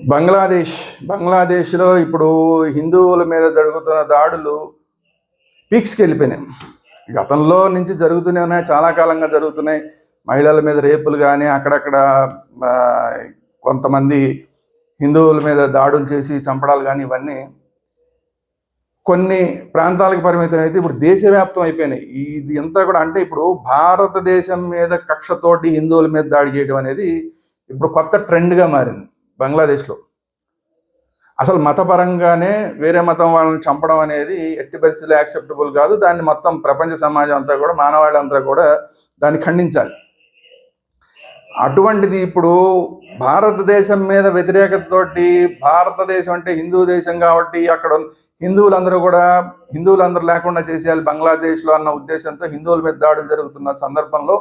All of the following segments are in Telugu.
బంగ్లాదేశ్ బంగ్లాదేశ్లో ఇప్పుడు హిందువుల మీద జరుగుతున్న దాడులు పీక్స్కి వెళ్ళిపోయినాయి గతంలో నుంచి జరుగుతూనే ఉన్నాయి చాలా కాలంగా జరుగుతున్నాయి. మహిళల మీద రేపులు కానీ అక్కడక్కడ కొంతమంది హిందువుల మీద దాడులు చేసి చంపడాలు కానీ ఇవన్నీ కొన్ని ప్రాంతాలకు పరిమితం అయితే ఇప్పుడు దేశవ్యాప్తం అయిపోయినాయి. ఇది అంతా కూడా అంటే ఇప్పుడు భారతదేశం మీద కక్షతోటి హిందువుల మీద దాడి చేయడం అనేది ఇప్పుడు కొత్త ట్రెండ్గా మారింది. బంగ్లాదేశ్లో. అసలు మతపరంగానే వేరే మతం వాళ్ళని చంపడం అనేది ఎట్టి పరిస్థితుల్లో యాక్సెప్టబుల్ కాదు. దాన్ని మొత్తం ప్రపంచ సమాజం అంతా కూడా మానవాళ్ళంతా కూడా దాన్ని ఖండించాలి. అటువంటిది ఇప్పుడు భారతదేశం మీద వ్యతిరేకతతోటి భారతదేశం అంటే హిందూ దేశం కాబట్టి అక్కడ హిందువులందరూ కూడా హిందువులందరూ లేకుండా చేసేయాలి బంగ్లాదేశ్లో అన్న ఉద్దేశంతో హిందువుల మీద దాడులు జరుగుతున్న సందర్భంలో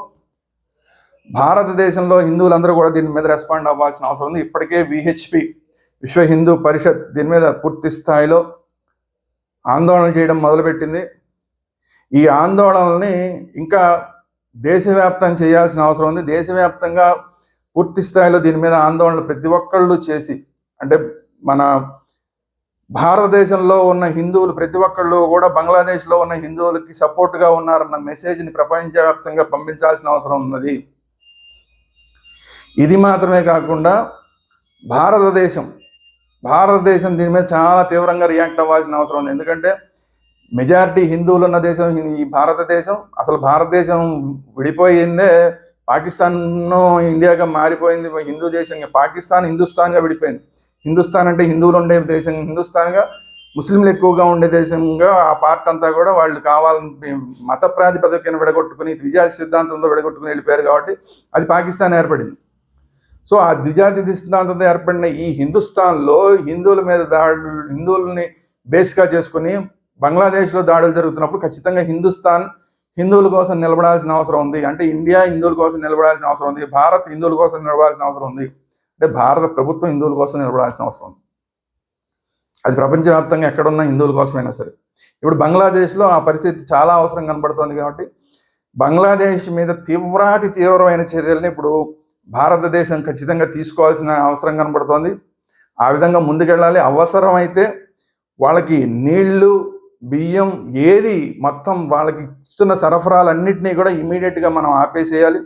భారతదేశంలో హిందువులందరూ కూడా దీని మీద రెస్పాండ్ అవ్వాల్సిన అవసరం ఉంది. ఇప్పటికే విహెచ్పి విశ్వ హిందూ పరిషత్ దీని మీద పూర్తి స్థాయిలో ఆందోళన చేయడం మొదలుపెట్టింది. ఈ ఆందోళనల్ని ఇంకా దేశవ్యాప్తం చేయాల్సిన అవసరం ఉంది. దేశవ్యాప్తంగా పూర్తి స్థాయిలో దీని మీద ఆందోళన ప్రతి ఒక్కళ్ళు చేసి అంటే మన భారతదేశంలో ఉన్న హిందువులు ప్రతి ఒక్కళ్ళు కూడా బంగ్లాదేశ్లో ఉన్న హిందువులకి సపోర్ట్గా ఉన్నారన్న మెసేజ్ని ప్రపంచవ్యాప్తంగా పంపించాల్సిన అవసరం ఉన్నది. ఇది మాత్రమే కాకుండా భారతదేశం భారతదేశం దీని మీద చాలా తీవ్రంగా రియాక్ట్ అవ్వాల్సిన అవసరం ఉంది. ఎందుకంటే మెజారిటీ హిందువులు ఉన్న దేశం ఈ భారతదేశం. అసలు భారతదేశం విడిపోయిందే పాకిస్తాన్ ఇండియాగా మారిపోయింది. హిందూ దేశంగా పాకిస్తాన్ హిందుస్థాన్గా విడిపోయింది. హిందుస్థాన్ అంటే హిందువులు ఉండే దేశం హిందుస్థాన్గా ముస్లింలు ఎక్కువగా ఉండే దేశంగా ఆ పార్ట్ అంతా కూడా వాళ్ళు కావాలని మత ప్రాతిపదికన విడగొట్టుకుని ద్విజాతి సిద్ధాంతంతో విడగొట్టుకుని వెళ్ళిపోయారు కాబట్టి అది పాకిస్తాన్ ఏర్పడింది. సో ఆ ద్విజాతి సిద్ధాంతంతో ఏర్పడిన ఈ హిందుస్థాన్లో హిందువుల మీద దాడులు హిందువులని బేస్గా చేసుకుని బంగ్లాదేశ్లో దాడులు జరుగుతున్నప్పుడు ఖచ్చితంగా హిందుస్థాన్ హిందువుల కోసం నిలబడాల్సిన అవసరం ఉంది. అంటే ఇండియా హిందువుల కోసం నిలబడాల్సిన అవసరం ఉంది. భారత్ హిందువుల కోసం నిలబడాల్సిన అవసరం ఉంది. అంటే భారత ప్రభుత్వం హిందువుల కోసం నిలబడాల్సిన అవసరం ఉంది. అది ప్రపంచవ్యాప్తంగా ఎక్కడున్న హిందువుల కోసమైనా సరే. ఇప్పుడు బంగ్లాదేశ్లో ఆ పరిస్థితి చాలా అవసరం కనబడుతోంది కాబట్టి బంగ్లాదేశ్ మీద తీవ్రాతి తీవ్రమైన చర్యల్ని ఇప్పుడు భారతదేశం ఖచ్చితంగా తీసుకోవాల్సిన అవసరం కనబడుతోంది. ఆ విధంగా ముందుకెళ్ళాలి. అవసరమైతే వాళ్ళకి నీళ్ళు బియ్యం ఏది మొత్తం వాళ్ళకి ఇస్తున్న సరఫరాలన్నింటినీ కూడా ఇమీడియట్గా మనం ఆపేసేయాలి.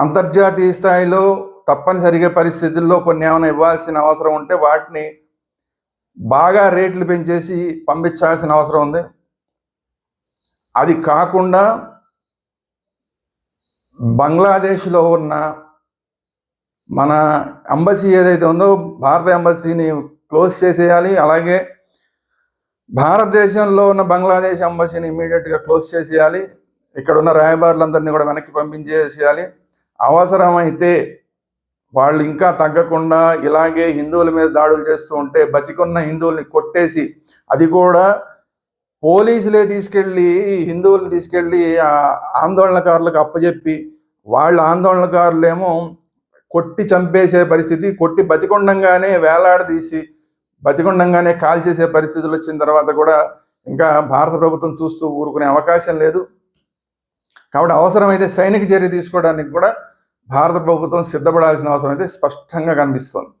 అంతర్జాతీయ స్థాయిలో తప్పనిసరిగా పరిస్థితుల్లో కొన్ని ఏమైనా ఇవ్వాల్సిన అవసరం ఉంటే వాటిని బాగా రేట్లు పెంచేసి పంపించాల్సిన అవసరం ఉంది. అది కాకుండా బంగ్లాదేశ్లో ఉన్న మన అంబసీ ఏదైతే ఉందో భారత అంబసీని క్లోజ్ చేసేయాలి. అలాగే భారతదేశంలో ఉన్న బంగ్లాదేశ్ అంబసీని ఇమీడియట్గా క్లోజ్ చేసేయాలి. ఇక్కడ ఉన్న రాయబారులందరినీ కూడా వెనక్కి పంపించేసేయాలి. అవసరమైతే వాళ్ళు ఇంకా తగ్గకుండా ఇలాగే హిందువుల మీద దాడులు చేస్తూ ఉంటే బతికున్న హిందువుల్ని కొట్టేసి అది కూడా పోలీసులే తీసుకెళ్ళి హిందువులు తీసుకెళ్ళి ఆందోళనకారులకు అప్పచెప్పి వాళ్ళ ఆందోళనకారులేమో కొట్టి చంపేసే పరిస్థితి కొట్టి బతికొండంగానే వేలాడదీసి బతికొండంగానే కాల్ చేసే పరిస్థితులు వచ్చిన తర్వాత కూడా ఇంకా భారత ప్రభుత్వం చూస్తూ ఊరుకునే అవకాశం లేదు. కాబట్టి అవసరమైతే సైనిక చర్య తీసుకోవడానికి కూడా భారత ప్రభుత్వం సిద్ధపడాల్సిన అవసరం అయితే స్పష్టంగా కనిపిస్తోంది.